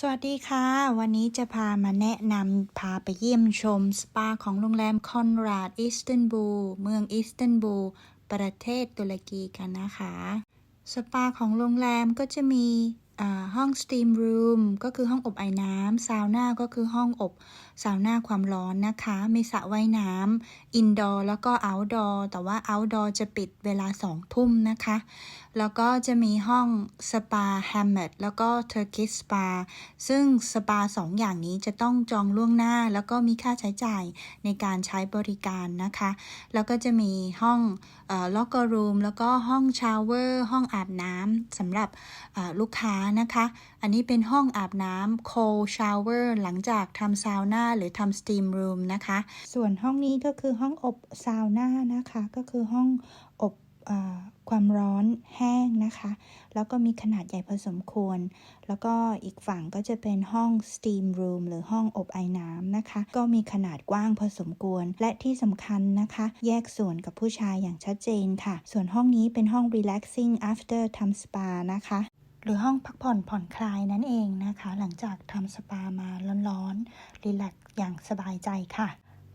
สวัสดีค่ะ วันนี้จะพามาแนะนำพาไปเยี่ยมชม สปาของโรงแรมคอนราดอิสตันบูลเมืองอิสตันบูลประเทศตุรกีกันนะคะ สปาของโรงแรมก็จะมี ห้องสตีมรูมก็คือห้องอบไอ้น้ำซาวน่าก็คือห้องอบซาวน่าความร้อนนะคะ มีสระว่ายน้ำอินดอร์แล้วก็เอาท์ดอร์แต่ว่าเอาท์ดอร์จะปิดเวลาสองทุ่มนะคะ แล้วก็จะมีห้องสปาแฮมเมดแล้วก็เทอร์กิสสปาซึ่งสปาสองอย่างนี้จะต้องจองล่วงหน้า แล้วก็มีค่าใช้จ่ายในการใช้บริการนะคะ แล้วก็จะมีห้องล็อกเกอร์รูมแล้วก็ห้องชาวเวอร์ห้องอาบน้ำสำหรับลูกค้านะคะ อันนี้เป็นห้องอาบน้ำ cold shower หลังจากทำซาวน่าหรือทำ steam room นะคะ ส่วนห้องนี้ก็คือห้องอบซาวน่านะคะ ก็คือห้องอบอความร้อนแห้งนะคะ แล้วก็มีขนาดใหญ่พอสมควร แล้วก็อีกฝั่งก็จะเป็นห้อง steam room หรือห้องอบไอน้ำนะคะ ก็มีขนาดกว้างพอสมควร และที่สำคัญนะคะ แยกส่วนกับผู้ชายอย่างชัดเจนค่ะ ส่วนห้องนี้เป็นห้อง relaxing after ทำสปานะคะ หรือห้องพักผ่อนผ่อนคลายนั่นเองนะคะ หลังจากทำสปามาร้อนๆรีแลกซ์อย่างสบายใจค่ะ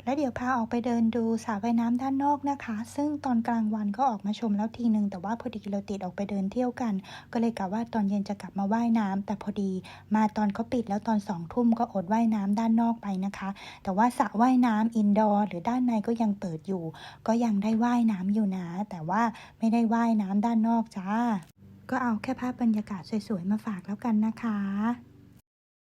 และเดี๋ยวพาออกไปเดินดูสระว่ายน้ำด้านนอกนะคะ ซึ่งตอนกลางวันก็ออกมาชมแล้วทีนึง แต่ว่าพอดีเราติดออกไปเดินเที่ยวกัน ก็เลยกะว่าตอนเย็นจะกลับมาว่ายน้ำแต่พอดีมาตอนเขาปิดแล้วตอนสองทุ่มก็อดว่ายน้ำด้านนอกไปนะคะ แต่ว่าสระว่ายน้ำอินดอร์หรือด้านในก็ยังเปิดอยู่ ก็ยังได้ว่ายน้ำอยู่นะ แต่ว่าไม่ได้ว่ายน้ำด้านนอกจ้า ก็เอาแค่ภาพบรรยากาศสวยๆมาฝากแล้วกันนะคะ